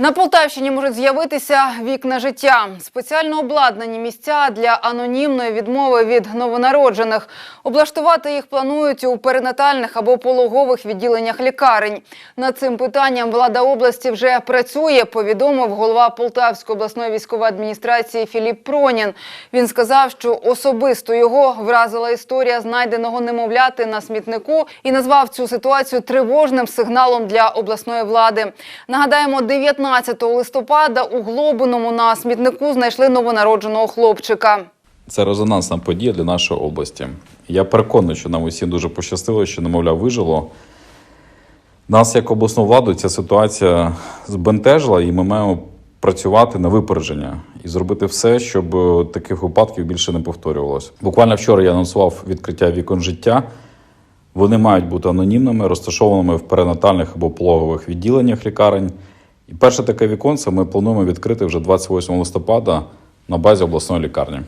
На Полтавщині можуть з'явитися вікна життя, спеціально обладнані місця для анонімної відмови від новонароджених. Облаштувати їх планують у перинатальних або пологових відділеннях лікарень. Над цим питанням влада області вже працює. Повідомив голова Полтавської обласної військової адміністрації Філіп Пронін. Він сказав, що особисто його вразила історія знайденого немовляти на смітнику і назвав цю ситуацію тривожним сигналом для обласної влади. Нагадаємо, 19 листопада у Глобиному на смітнику знайшли новонародженого хлопчика. Це резонансна подія для нашої області. Я переконаний, що нам усім дуже пощастило, що немовля вижило. Нас, як обласну владу, ця ситуація збентежила, і ми маємо працювати на випередження і зробити все, щоб е, таких випадків більше не повторювалося. Буквально вчора я анонсував відкриття вікон життя. Вони мають бути анонімними, розташованими в перинатальних або пологових відділеннях лікарень. І перше таке віконце ми плануємо відкрити вже 28 листопада на базі обласної лікарні.